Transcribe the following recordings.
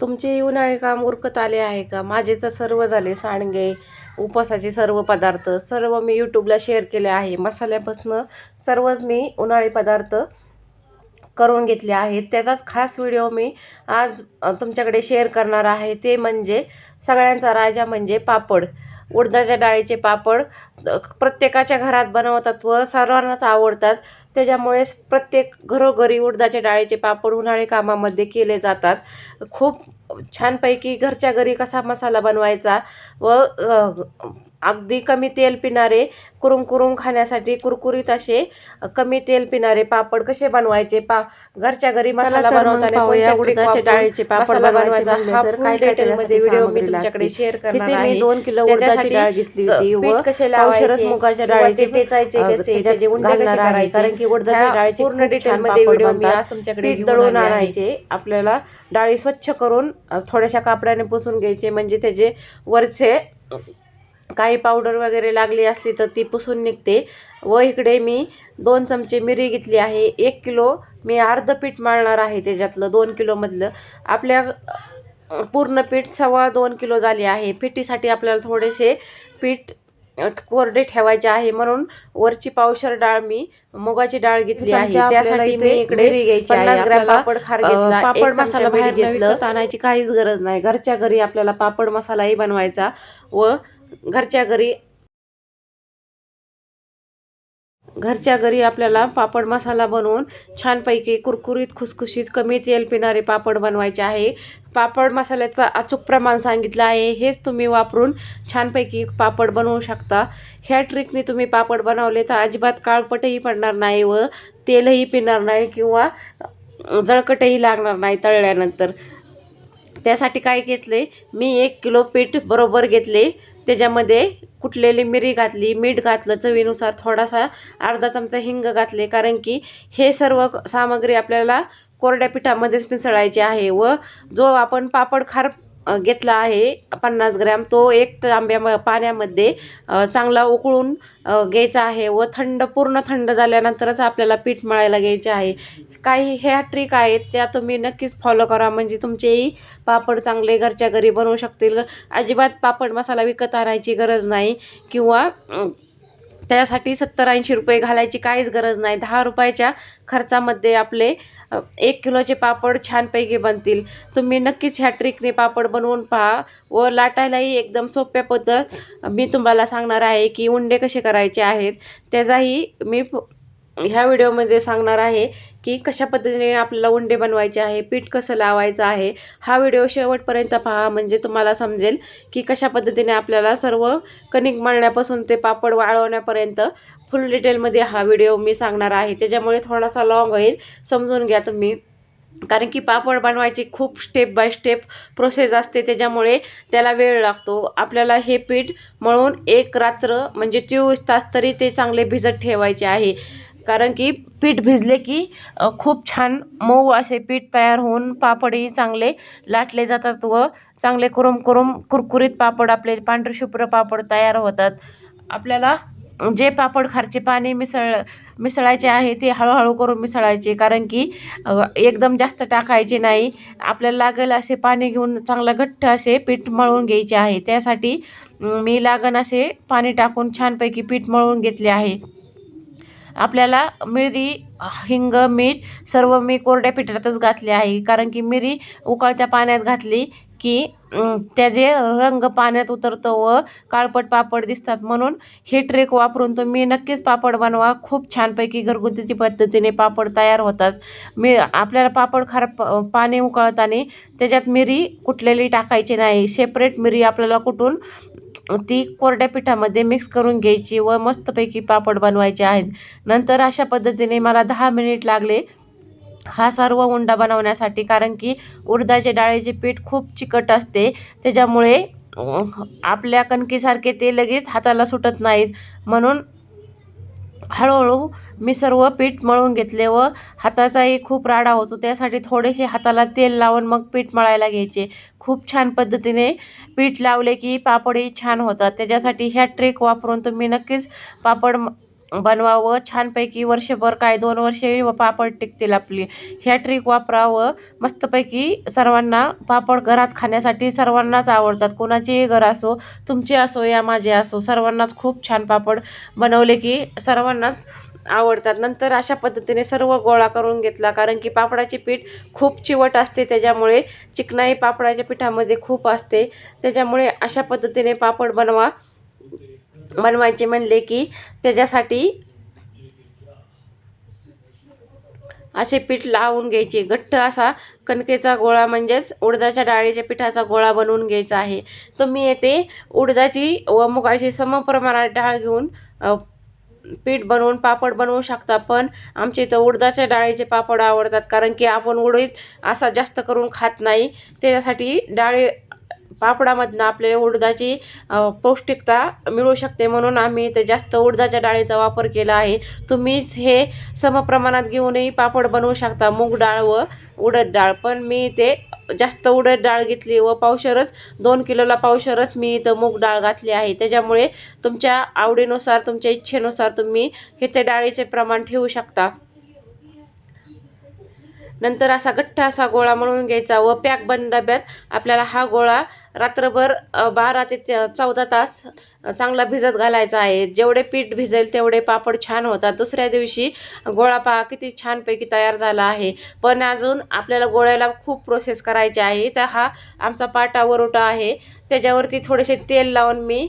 तुमचे उन्हाळे काम उरकत आले आहे का? माझे तर सर्व झाले सांडगे उपवासाचे सर्व पदार्थ सर्व मी यूट्यूबला शेअर केले आहे. मसाल्यापासनं सर्वच मी उन्हाळी पदार्थ करून घेतले आहेत. त्याचाच खास व्हिडिओ मी आज तुमच्याकडे शेअर करणार आहे. ते म्हणजे सगळ्यांचा राजा म्हणजे पापड. उडदाच्या डाळीचे पापड प्रत्येकाच्या घरात बनवतात व सर्वांनाच आवडतात. त्याच्यामुळे प्रत्येक घरोघरी उडदाच्या डाळीचे पापड उन्हाळी कामामध्ये केले जातात. खूप छानपैकी घरच्या घरी कसा मसाला बनवायचा व अगदी कमी तेल पिणारे कुरुम कुरुम खाण्यासाठी कुरकुरीत असे कमी तेल पिणारे पापड कसे बनवायचे पा घरच्या घरी मसाला बनवताना डाळीचे पापड बनवायचे व्हिडिओ मी तुमच्याकडे. शेअर करणार आहे दोन किलो उडदाची डाळ घेतली होती व कसे लावायचे मुगाच्या डाळीचे अ, कसे त्याचे उंडे कसे. करायचे कारण की उडदाच्या डाळीचे पूर्ण खूप डिटेल छानमध्ये पापड व्हिडिओ मी तुमच्याकडे दळून. आणायचे. आपल्याला डाळी स्वच्छ करून थोड्याशा कापडाने पुसून घ्यायचे. म्हणजे त्याचे वरचे काही पावडर वगैरे लागली असली तर ती पुसून निघते. व इकडे मी दोन चमचे मिरी घेतली आहे. एक किलो मी अर्ध पीठ मळणार आहे त्याच्यातलं दोन किलोमधलं आपल्या पूर्ण पीठ सव्वा दोन किलो झाली आहे. पिठीसाठी आपल्याला थोडेसे पीठ कोरडे ठेवायचे आहे म्हणून वरची पावशर डाळ मी मुगाची डाळ घेतली आहे. त्यासाठी मी इकडे. पन्नास ग्रॅम पापड खार घेतला. पापड मसाला बाहेर घेतलं. आणायची काहीच गरज नाही. घरच्या घरी आपल्याला पापड मसालाही बनवायचा व घरच्या घरी घरच्या घरी आपल्याला पापड मसाला बनवून छानपैकी कुरकुरीत खुसखुशीत कमी तेल पिणारे पापड बनवायचे आहे. पापड मसाल्याचं अचूक प्रमाण सांगितलं आहे. हेच तुम्ही वापरून छानपैकी पापड बनवू शकता. ह्या ट्रिकने तुम्ही पापड बनवले तर अजिबात काळपटही पडणार नाही व तेलही पिणार नाही किंवा जळकटही लागणार नाही तळल्यानंतर. त्यासाठी काय घेतले? मी एक किलो पीठ बरोबर घेतले. त्याच्यामध्ये कुटलेली मिरी घातली मीठ घातलं चवीनुसार थोडासा अर्धा चमचा हिंग घातले. कारण की हे सर्व सामग्री आपल्याला कोरड्या पिठामध्येच मिसळायची आहे व जो आपण पापड खार घेतला आहे. पन्नास ग्रॅम. तो एक तांब्या म- पाण्यामध्ये चांगला उकळून घ्यायचा आहे व थंड पूर्ण थंड झाल्यानंतरच आपल्याला पीठ मळायला घ्यायचे आहे. काही ह्या ट्रिक आहेत त्या तुम्ही नक्कीच फॉलो करा. म्हणजे तुमचेही पापड चांगले घरच्या घरी बनवू शकतील. अजिबात पापड मसाला विकत आणायची गरज नाही. किंवा त्यासाठी सत्तर ऐंशी रुपये घालायची काहीच गरज नाही. दहा रुपयाच्या खर्चामध्ये आपले एक किलोचे पापड छानपैकी बनतील. तुम्ही नक्कीच ह्या ट्रिकने पापड बनवून पहा व लाटायलाही एकदम सोप्या पद्धत मी तुम्हाला सांगणार आहे की उंडे कसे करायचे आहेत. त्याचाही मी ह्या व्हिडिओमध्ये सांगणार आहे की कशा पद्धतीने आपल्याला उंडे बनवायचे आहे पीठ कसं लावायचं आहे हा व्हिडिओ शेवटपर्यंत पहा. म्हणजे तुम्हाला समजेल की कशा पद्धतीने आपल्याला सर्व कणिक मळण्यापासून ते पापड वाळवण्यापर्यंत फुल डिटेलमध्ये हा व्हिडिओ मी सांगणार आहे. त्याच्यामुळे थोडासा लॉंग होईल समजून घ्या तुम्ही. कारण की पापड बनवायची खूप स्टेप बाय स्टेप प्रोसेस असते त्याच्यामुळे त्याला वेळ लागतो. आपल्याला हे पीठ मळून एक रात्र म्हणजे चोवीस तास तरी ते चांगले भिजत ठेवायचे आहे. कारण की पीठ भिजले की खूप छान मऊ असे पीठ तयार होऊन पापडही चांगले लाटले जातात व चांगले कुरुम कुरुम कुरकुरीत पापड आपले पांढरशुभ्र पापड तयार होतात. आपल्याला जे पापड खारचे पाणी मिसळ मिसळायचे आहे ते हळूहळू करून मिसळायचे. कारण की एकदम जास्त टाकायचे नाही. आपल्याला लागेल असे पाणी घेऊन चांगलं घट्ट असे पीठ मळून घ्यायचे आहे. त्यासाठी मी लागण असे पाणी टाकून छानपैकी पीठ मळून घेतले आहे. आपल्याला मिरी हिंग मीठ सर्व मी कोरड्या पिठातच घातले आहे. कारण की मिरी उकळत्या पाण्यात घातली की त्याचे रंग पाण्यात उतरतो व काळपट पापड दिसतात म्हणून हे ट्रेक वापरून तुम्ही नक्कीच पापड बनवा. खूप छानपैकी घरगुती पद्धतीने पापड तयार होतात. मी आपल्याला पापड खार प पाणी उकळताना त्याच्यात मिरी कुटलेली टाकायची नाही. सेपरेट मिरी आपल्याला कुटून ती कोरड्या पिठामध्ये मिक्स करून घ्यायची व मस्तपैकी पापड बनवायचे आहेत. नंतर अशा पद्धतीने मला दहा मिनिट लागले. हा सर्व उंडा बनवण्यासाठी कारण की उडदाचे डाळीचे पीठ खूप चिकट असते. त्याच्यामुळे आपल्या कणकीसारखे ते लगेच हाताला सुटत नाहीत. म्हणून हळूहळू मी सर्व पीठ मळून घेतले व हाताचाही खूप राडा होतो त्यासाठी थोडेसे हाताला तेल लावून मग पीठ मळायला घ्यायचे. खूप छान पद्धतीने पीठ लावले की पापडही छान होतात. त्याच्यासाठी ह्या ट्रिक वापरून तुम्ही नक्कीच पापड बनवावं. छानपैकी वर्षभर काय दोन वर्षे व पापड टिकतील आपली. ह्या ट्रिक वापरावं. मस्तपैकी सर्वांना पापड घरात खाण्यासाठी सर्वांनाच आवडतात. कोणाचेही घर असो तुमचे असो या माझे असो सर्वांनाच खूप छान पापड बनवले की सर्वांनाच आवडतात. नंतर अशा पद्धतीने सर्व गोळा करून घेतला. कारण की पापडाचे पीठ खूप चिवट असते त्याच्यामुळे चिकनाई पापडाच्या पिठामध्ये खूप असते. त्याच्यामुळे अशा पद्धतीने पापड बनवा बनवायचे म्हणले की त्याच्यासाठी असे पीठ लावून घ्यायचे. घट्ट असा कणकेचा गोळा म्हणजेच उडदाच्या डाळीच्या पिठाचा गोळा बनवून घ्यायचा आहे. तुम्ही येथे उडदाची व मुगाची समप्रमाणात डाळ घेऊन पीठ बनवून पापड बनवू शकता पण आमच्या इथं उडदाच्या डाळीचे पापड आवडतात कारण की आपण उडीद असा जास्त करून खात नाही. त्याच्यासाठी डाळी पापडामधनं आपल्याला उडदाची पौष्टिकता मिळू शकते म्हणून आम्ही इथे जास्त उडदाच्या डाळीचा वापर केला आहे. तुम्हीच हे समप्रमाणात घेऊनही पापड बनवू शकता मूग डाळ व उडद डाळ. पण मी इथे जास्त उडद डाळ घेतली व पावशरच दोन किलोला पावशरच मी इथं मूग डाळ घातली आहे. त्याच्यामुळे तुमच्या आवडीनुसार तुमच्या इच्छेनुसार तुम्ही इथे डाळीचे प्रमाण ठेवू शकता. नंतर असा गठ्ठ असा गोळा म्हणून घ्यायचा व पॅक बंद डब्यात आपल्याला हा गोळा रात्रभर बारा ते चौदा तास चांगला भिजत घालायचा आहे. जेवढे पीठ भिजेल तेवढे पापड छान होतात. दुसऱ्या दिवशी गोळा पहा किती छानपैकी तयार झाला आहे. पण अजून आपल्याला गोळ्याला खूप प्रोसेस करायची आहे. तर हा आमचा पाटा वरोटा आहे. त्याच्यावरती थोडेसे तेल लावून मी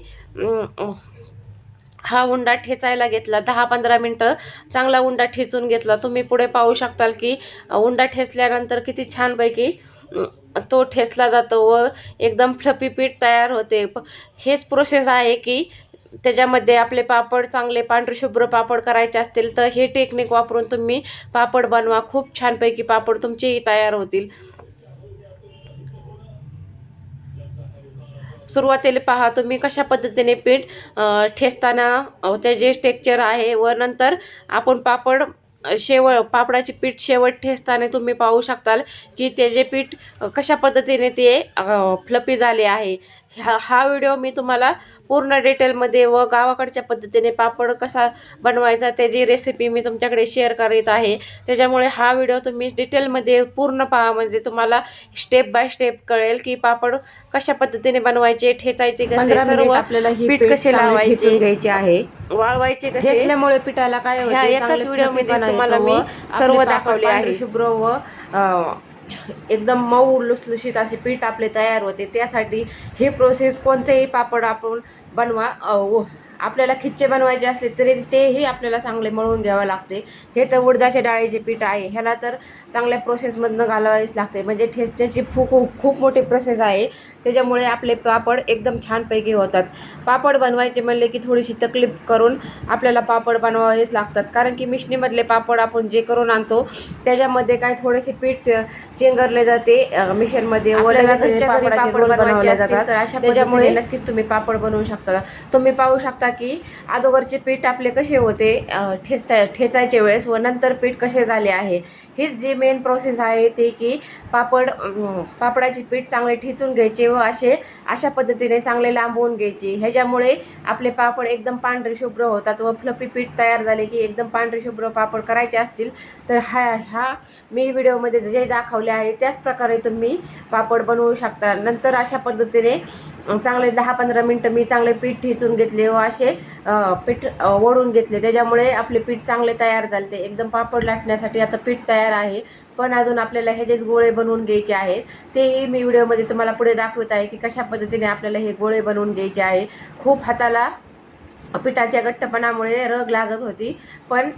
हा उंडा ठेचायला घेतला दहा पंधरा मिनटं चांगला उंडा ठेचून घेतला. तुम्ही पुढे पाहू शकताल की उंडा ठेचल्यानंतर किती छानपैकी तो ठेचला जातो व एकदम फ्लपी पीठ तयार होते. हेच प्रोसेस आहे की त्याच्यामध्ये आपले पापड चांगले पांढरे शुभ्र पापड करायचे असतील तर हे टेक्निक वापरून तुम्ही पापड बनवा. खूप छानपैकी पापड तुमचेही तयार होतील. सुरुवातीला पहा तुम्ही कशा पद्धतीने पीठ ठेचताना त्याचे टेक्चर आहे व नंतर आपण पापड अ, शेवट पापडाचे पीठ शेवट ठेचताना तुम्ही पाहू शकताल की त्याचे पीठ कशा पद्धतीने ते फ्लपी झाले आहे. हा हा व्हिडिओ मी तुम्हाला पूर्ण डिटेलमध्ये व गावाकडच्या पद्धतीने पापड कसा बनवायचा त्याची रेसिपी मी तुमच्याकडे शेअर करीत आहे. त्याच्यामुळे हा व्हिडिओ तुम्ही डिटेलमध्ये पूर्ण पहा म्हणजे तुम्हाला स्टेप बाय स्टेप कळेल की पापड कशा पद्धतीने बनवायचे ठेचायचे कसे सर्व आपल्याला ही पीठ कसे लावायचे? घ्यायचे आहे. वाळवायचे कसे? पिठाला काय ह्या होते एकाच चांगले व्हिडिओमध्ये तुम्हाला मी व सर्व पापड दाखवले आहे. शुभ्र व अ, एकदम मऊ लुसलुशीत असे पीठ आपले तयार होते. त्यासाठी हे प्रोसेस कोणतेही पापड आपण बनवा अ, व आपल्याला खिच्चे बनवायचे असले तरी तेही आपल्याला चांगले मळून घ्यावं लागते. हे तर उडदाच्या डाळीचे पीठ आहे. ह्याला तर चांगल्या प्रोसेसमधनं घालावावीच लागते. म्हणजे ठेचण्याची खूप खूप मोठी प्रोसेस आहे. त्याच्यामुळे आपले पापड एकदम छानपैकी होतात. पापड बनवायचे म्हणले की थोडीशी तकलीफ करून आपल्याला पापड बनवावेच लागतात. कारण की मिशनीमधले पापड आपण जे करून आणतो त्याच्यामध्ये काय थोडेसे पीठ चेंगरले जाते मिशनमध्ये बनवले जातात. त्याच्यामुळे नक्कीच तुम्ही पापड बनवू शकता. तुम्ही पाहू शकता की अगोदरचे पीठ आपले कसे होते ठेचता ठेचायच्या वेळेस व नंतर पीठ कसे झाले आहे. हीच जी मेन प्रोसेस आहे ते की पापड पापडाचे पीठ चांगले ठेचून घ्यायचे व असे अशा पद्धतीने चांगले लांबवून घ्यायचे. ह्याच्यामुळे आपले पापड एकदम पांढरे शुभ्र होतात व फ्लपी पीठ तयार झाले की एकदम पांढरे शुभ्र पापड करायचे असतील तर हा ह्या मी व्हिडिओमध्ये जे दाखवले आहे त्याच प्रकारे तुम्ही पापड बनवू शकता. नंतर अशा पद्धतीने चांगले दहा पंधरा मिनटं मी चांगले पीठ ठेचून घेतले व असे पीठ वळून ओढून घेतले. त्याच्यामुळे आपले पीठ चांगले तयार झाले एकदम पापड लाटण्यासाठी आता पीठ तयार आहे. पण अजून आपल्याला ह्याचेच गोळे बनवून घ्यायचे आहेत तेही मी व्हिडिओमध्ये तुम्हाला पुढे दाखवत आहे की कशा पद्धतीने आपल्याला हे गोळे बनवून घ्यायचे आहे. खूप हाताला पिठाच्या घट्टपणामुळे रग लागत होती. पण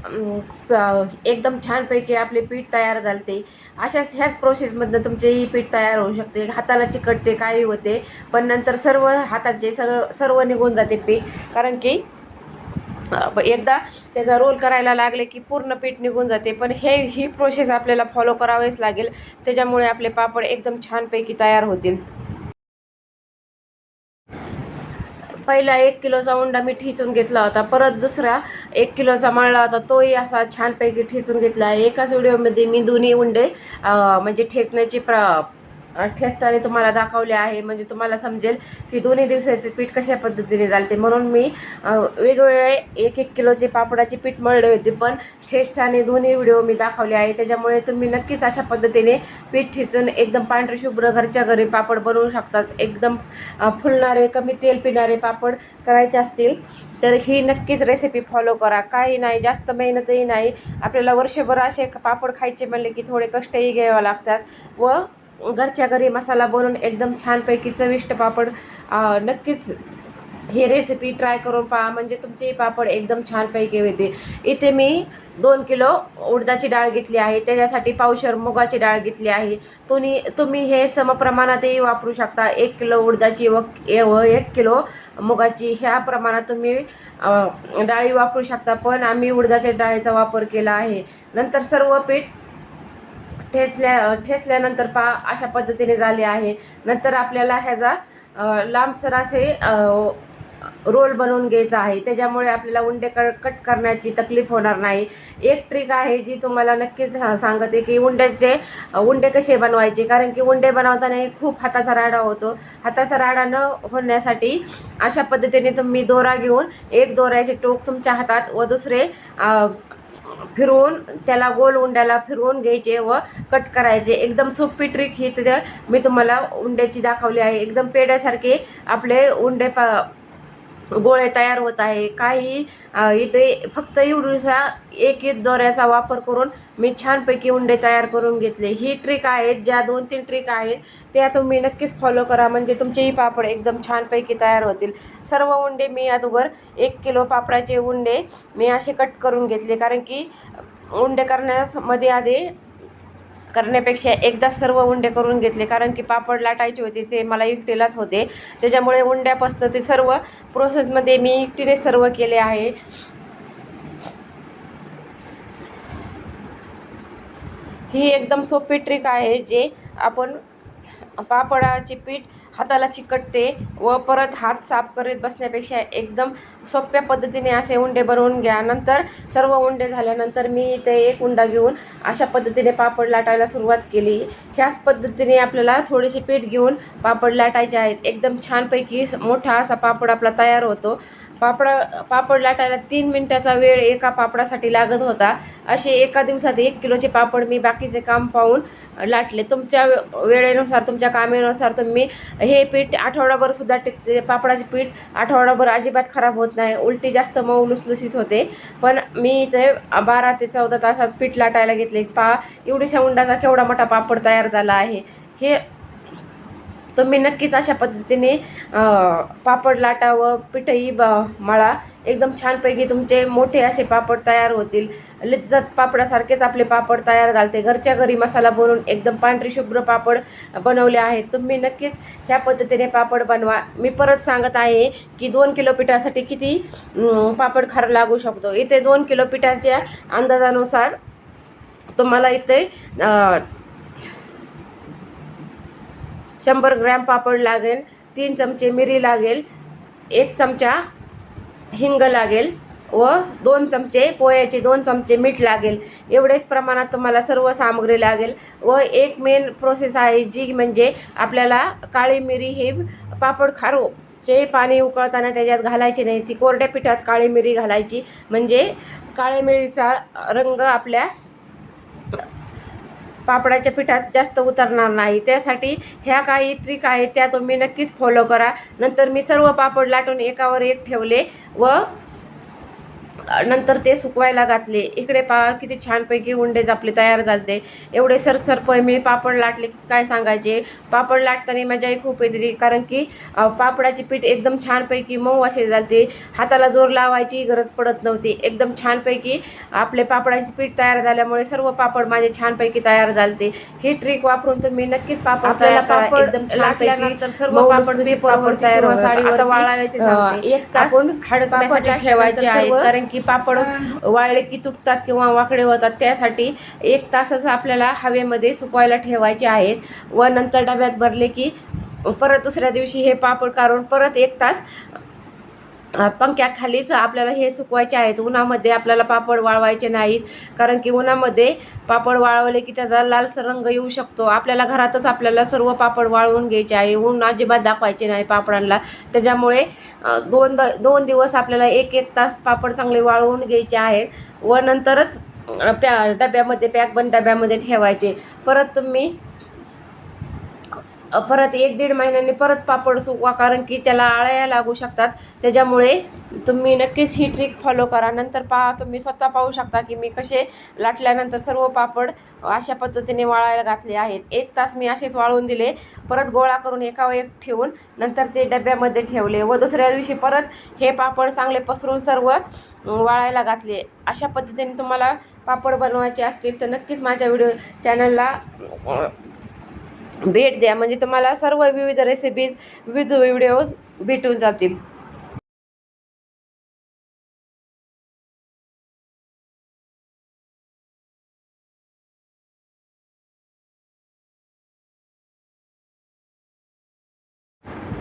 एकदम छानपैकी आपले पीठ तयार झालते. अशाच ह्याच प्रोसेसमधनं तुमचेही पीठ तयार होऊ शकते. हाताला चिकटते काही होते. पण नंतर सर्व हाताचे सर्व सर्व निघून जाते पीठ. कारण की एकदा त्याचा रोल करायला लागले की पूर्ण पीठ निघून जाते. पण हे ही प्रोसेस आपल्याला फॉलो करावेच लागेल. त्याच्यामुळे आपले पापड एकदम छानपैकी तयार होतील. पहिला एक किलोचा उंडा मी ठेचून घेतला होता परत दुसरा एक किलोचा मळला होता तोही असा छानपैकी ठिचून घेतला. आहे एकाच व्हिडिओमध्ये मी दोन्ही उंडे म्हणजे ठेचण्याची प्र अ, तुम्हाला दाखवले आहे. म्हणजे तुम्हाला समजेल की दोन्ही दिवसाचे पीठ कशा पद्धतीने चालते. म्हणून मी वेगवेगळे एक एक किलोचे पापडाचे पीठ मळले होते पण ठेचताने दोन्ही व्हिडिओ मी दाखवले आहे त्याच्यामुळे तुम्ही नक्कीच अशा पद्धतीने पीठ ठेचून एकदम पांढरे शुभ्र घरच्या घरी पापड बनवू शकतात. एकदम फुलणारे कमी तेल पिणारे पापड करायचे असतील तर ही नक्कीच रेसिपी फॉलो करा. काही नाही जास्त मेहनतही नाही. आपल्याला वर्षभर असे पापड खायचे म्हणले की थोडे कष्टही घ्यावे लागतात व घरच्या घरी मसाला बनवून एकदम छानपैकी चविष्ट पापड नक्कीच ही रेसिपी ट्राय करून पहा. म्हणजे तुमचे पापड एकदम छानपैकी होते. इथे मी दोन किलो उडदाची डाळ घेतली आहे. त्याच्यासाठी पावशर मुगाची डाळ घेतली आहे. तुम्ही तुम्ही हे समप्रमाणातही वापरू शकता. एक किलो उडदाची व व एक किलो मुगाची. ह्या प्रमाणात तुम्ही डाळी वापरू शकता. पण आम्ही उडदाच्या डाळीचा वापर केला आहे. नंतर सर्व पीठ ठेचल्या ठेचल्यानंतर पा अशा पद्धतीने झाले आहे. नंतर आपल्याला ह्याचा लांबसर असे रोल बनवून घ्यायचा आहे. त्याच्यामुळे आपल्याला उंडे क कट करण्याची तकलीफ होणार नाही. एक ट्रिक आहे जी तुम्हाला नक्कीच सांगते की उंड्याचे उंडे कसे बनवायचे? कारण की उंडे बनवताना खूप हाताचा राडा होतो. हाताचा राडा न होण्यासाठी अशा पद्धतीने तुम्ही दोरा घेऊन एक दोऱ्याचे टोक तुमच्या हातात व दुसरे फिरवून त्याला गोल उंड्याला फिरवून घ्यायचे व कट करायचे. एकदम सोपी ट्रिक ही तिथे मी तुम्हाला उंड्याची दाखवली आहे. एकदम पेड्यासारखे आपले उंडे पा गोळे तयार होत आहे. काही इथे फक्त एवढीसा एक एक दोऱ्याचा वापर करून मी छानपैकी उंडे तयार करून घेतले. ही ट्रिक आहेत ज्या दोन तीन ट्रिक आहेत त्या तुम्ही नक्कीच फॉलो करा. म्हणजे तुमचेही पापड एकदम छानपैकी तयार होतील. सर्व उंडे मी अगोदर एक किलो पापडाचे उंडे मी असे कट करून घेतले. कारण की उंडे करण्यामध्ये आधी करण्यापेक्षा एकदा सर्व उंडे करून घेतले कारण की पापड लाटायचे होते ते मला एकटीलाच होते. त्याच्यामुळे उंड्यापासून ते सर्व प्रोसेसमध्ये मी एकटीने सर्व केले आहे. ही एकदम सोपी ट्रिक आहे जे आपण पापडाचे पीठ हाताला चिकटते व परत हात साफ करत बसण्यापेक्षा एकदम सोप्या पद्धतीने असे उंडे बनवून घ्या. नंतर सर्व उंडे झाल्यानंतर मी इथे एक उंडा घेऊन अशा पद्धतीने पापड लाटायला सुरुवात केली. ह्याच पद्धतीने आपल्याला थोडेसे पीठ घेऊन पापड लाटायचे आहेत. एकदम छानपैकी मोठा असा पापड आपला तयार होतो. पापड पापड लाटायला तीन मिनटाचा वेळ एका पापडासाठी लागत होता. असे एका दिवसात एक किलोचे पापड मी बाकीचे काम पाहून लाटले. तुमच्या वेळेनुसार तुमच्या कामेनुसार तुम्ही हे पीठ आठवडाभर सुद्धा टिकते पापडाचे पीठ आठवडाभर अजिबात खराब होत नाही. उलटी जास्त मऊ लुसलुसीत होते. पण मी इथे बारा ते चौदा तासात पीठ लाटायला घेतले. पा एवढ्याशा उंडाचा केवढा मोठा पापड तयार झाला आहे. हे तुम्ही नक्कीच अशा पद्धतीने पापड लाटा व पिठही ब मळा. एकदम छानपैकी तुमचे मोठे असे पापड तयार होतील. लिज्जत पापडासारखेच आपले पापड तयार घालते घरच्या घरी मसाला बनवून एकदम पांढरी शुभ्र पापड बनवले आहेत. तुम्ही नक्कीच ह्या पद्धतीने पापड बनवा. मी परत सांगत आहे की दोन किलो पिठासाठी किती पापड खार लागू शकतो. इथे दोन किलो पिठाच्या अंदाजानुसार तुम्हाला इथे शंभर ग्रॅम पापड लागेल तीन चमचे मिरी लागेल एक चमचा हिंग लागेल व दोन चमचे पोह्याचे दोन चमचे मीठ लागेल. एवढेच प्रमाणात तुम्हाला सर्व सामग्री लागेल व एक मेन प्रोसेस आहे जी म्हणजे आपल्याला काळी मिरी हे पापड खारो चे पाणी उकळताना त्याच्यात घालायचे नाही ती कोरड्या पिठात काळी मिरी घालायची. म्हणजे काळ्या मिरीचा रंग आपल्या पापडाच्या पिठात जास्त उतरणार नाही. त्यासाठी ह्या काही ट्रिक आहेत त्या तुम्ही नक्कीच फॉलो करा. नंतर मी सर्व पापड लाटून एकावर एक ठेवले व नंतर ते सुकवायला घातले. इकडे पा किती छानपैकी उंडे आपले तयार झालते एवढे सरसरपय मी पापड लाटले की काय सांगायचे? पापड लाटताना मजाही खूप येते कारण की पापडाची पीठ एकदम छानपैकी मऊ असे झालते. हाताला जोर लावायची गरज पडत नव्हती. एकदम छानपैकी आपले पापडाचे पीठ तयार झाल्यामुळे सर्व पापड माझे छानपैकी तयार झालते. ही ट्रिक वापरून तुम्ही नक्कीच पापड तयार एकदम लाटल्यानंतर सर्व पापड तयार आता वाळायचे. एक तास ठेवायचे सर्व- कारण की पापड वाळले की तुटतात किंवा वाकडे होतात त्यासाठी एक तासच आपल्याला हवेमध्ये सुकवायला ठेवायचे आहेत. व नंतर डब्यात भरले की परत दुसऱ्या दिवशी हे पापड काढून परत एक तास पंख्याखालीच आपल्याला हे सुकवायचे आहेत. उन्हामध्ये आपल्याला पापड वाळवायचे नाहीत. कारण की उन्हामध्ये पापड वाळवले की त्याचा लालसर रंग येऊ शकतो. आपल्याला घरातच आपल्याला सर्व पापड वाळवून घ्यायचे आहे. ऊन अजिबात दाखवायचे नाही पापडांना. त्याच्यामुळे दोन द दोन दिवस आपल्याला एक एक तास पापड चांगले वाळवून घ्यायचे आहेत. व नंतरच प्या डब्यामध्ये पॅक बंद डब्यामध्ये ठेवायचे. परत तुम्ही परत एक दीड महिन्यांनी परत पापड सुकवा कारण की त्याला आळ्या लागू शकतात. त्याच्यामुळे तुम्ही नक्कीच ही ट्रिक फॉलो करा. नंतर पहा तुम्ही स्वतः पाहू शकता की मी कसे लाटल्यानंतर सर्व पापड अशा पद्धतीने वाळायला घातले आहेत. एक तास मी असेच वाळवून दिले परत गोळा करून एकावर एक ठेवून नंतर ते डब्यामध्ये ठेवले व दुसऱ्या दिवशी परत हे पापड चांगले पसरून सर्व वाळायला घातले. अशा पद्धतीने तुम्हाला पापड बनवायचे असतील तर नक्कीच माझ्या व्हिडिओ चॅनलला भेट द्या. म्हणजे तुम्हाला सर्व विविध रेसिपीज विविध व्हिडिओज भेटून जातील.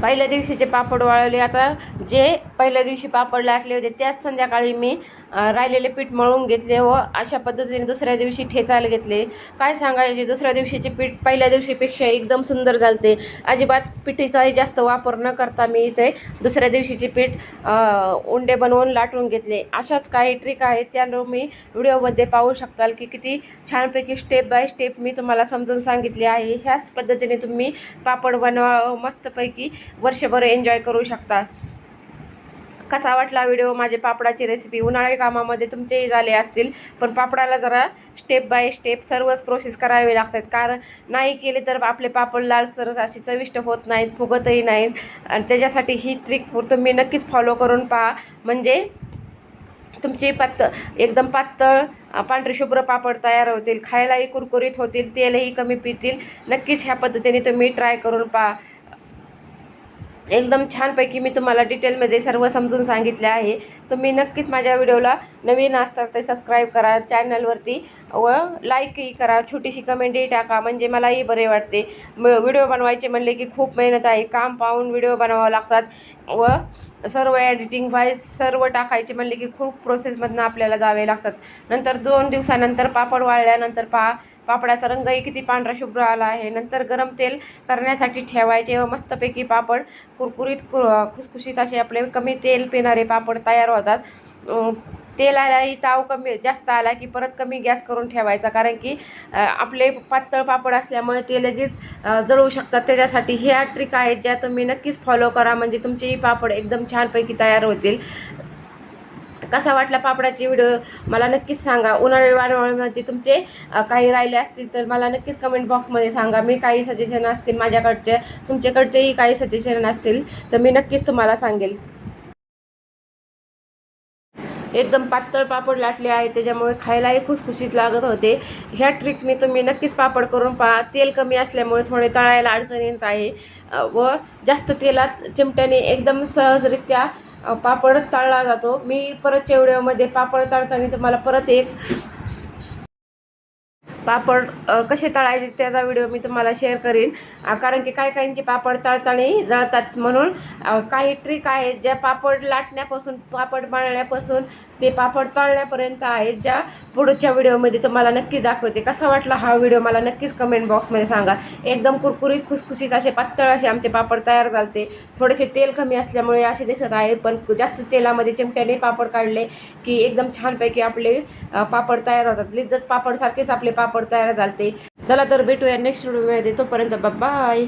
पहिल्या दिवशीचे पापड वाळवले. आता जे पहिल्या दिवशी पापड लाटले होते त्याच संध्याकाळी मी राहिलेले पीठ मळून घेतले व अशा पद्धतीने दुसऱ्या दिवशी ठेचायला घेतले. काय सांगायचे दुसऱ्या दिवशीचे पीठ पहिल्या दिवशीपेक्षा एकदम सुंदर झालते. अजिबात पिठीचाही जास्त वापर न करता मी इथे दुसऱ्या दिवशीचे पीठ उंडे बनवून लाटून घेतले. अशाच काही ट्रिक आहेत त्या मी व्हिडिओमध्ये पाहू शकताल की किती छानपैकी स्टेप बाय स्टेप मी तुम्हाला समजून सांगितले आहे. ह्याच पद्धतीने तुम्ही पापड बनवा मस्तपैकी वर्षभर एन्जॉय करू शकता कसा वाटला व्हिडिओ माझे पापडाची रेसिपी उन्हाळी कामामध्ये तुमचेही झाले असतील पण पापडाला जरा स्टेप बाय स्टेप सर्वच प्रोसेस करावे लागतात. कारण नाही केले तर आपले पापड लालसर अशी चविष्ट होत नाहीत फुगतही नाहीत. आणि त्याच्यासाठी ही ट्रिक तुम्ही नक्कीच फॉलो करून पहा. म्हणजे तुमचे पातळ एकदम पातळ पांढरे शुभ्र पापड तयार होतील. खायलाही कुरकुरीत होतील तेलही कमी पितील. नक्कीच ह्या पद्धतीने तुम्ही ट्राय करून पहा. एकदम छानपैकी मी तुम्हाला डिटेलमध्ये सर्व समजून सांगितले आहे. तुम्ही नक्कीच माझ्या व्हिडिओला नवीन असतात ते सबस्क्राईब करा चॅनलवरती व लाईकही करा. छोटीशी कमेंटही टाका. म्हणजे मलाही बरे वाटते. म व्हिडिओ बनवायचे म्हणले की खूप मेहनत आहे. काम पाहून व्हिडिओ बनवावं लागतात. व सर्व एडिटिंग व्हाईस सर्व टाकायचे म्हणले की खूप प्रोसेसमधनं आपल्याला जावे लागतात. नंतर दोन दिवसानंतर पापड वाळल्यानंतर पा पापडाचा रंगही किती पांढरा शुभ्र आला आहे. नंतर गरम तेल करण्यासाठी ठेवायचे व मस्तपैकी पापड कुरकुरीत कुर खुसखुशीत असे आपले कमी तेल पिणारे पापड तयार होतात. तेलालाही ताव कमी जास्त आला की परत कमी गॅस करून ठेवायचा. कारण की आपले पातळ पापड असल्यामुळे ते लगेच जळवू जळू शकतात. त्याच्यासाठी ह्या ट्रिक आहेत ज्या तुम्ही नक्कीच फॉलो करा. म्हणजे तुमचेही पापड एकदम छानपैकी तयार होतील. कसा वाटला पापडाची व्हिडिओ मला नक्कीच सांगा. उन्हाळी वाळवण्यामध्ये तुमचे काही राहिले असतील तर मला नक्कीच कमेंट बॉक्समध्ये सांगा. मी काही सजेशन असतील माझ्याकडचे तुमच्याकडचेही काही सजेशन असतील तर मी नक्कीच तुम्हाला सांगेल. एकदम पातळ पापड लाटले आहे त्याच्यामुळे खायलाही खुसखुशीत लागत होते. ह्या ट्रिकने तुम्ही नक्कीच पापड करून पहा. तेल कमी असल्यामुळे थोडे तळायला अडचण येत आहे. व जास्त तेलात चिमट्याने एकदम सहजरित्या पापड तळला जातो. मी परतच्या व्हिडिओमध्ये पापड तळताना तुम्हाला परत एक पापड कसे तळायचे त्याचा व्हिडिओ मी तुम्हाला शेअर करीन. कारण की काही काहींचे पापड तळताळी जळतात म्हणून काही ट्रिक आहेत ज्या पापड लाटण्यापासून पापड मळण्यापासून ते पापड तळण्यापर्यंत आहेत. ज्या पुढच्या व्हिडिओमध्ये तुम्हाला नक्की दाखवते. कसा वाटला हा व्हिडिओ मला नक्कीच कमेंट बॉक्समध्ये सांगा. एकदम कुरकुरीत खुसखुशीत असे पातळ असे आमचे पापड तयार झालते. थोडेसे तेल कमी असल्यामुळे असे दिसत आहे पण जास्त तेलामध्ये चिमट्याने पापड काढले की एकदम छानपैकी आपले पापड तयार होतात. लिज्जत पापडसारखेच आपले पापड तयार झालते. चला तर भेटूया नेक्स्ट व्हिडिओमध्ये तोपर्यंत बाय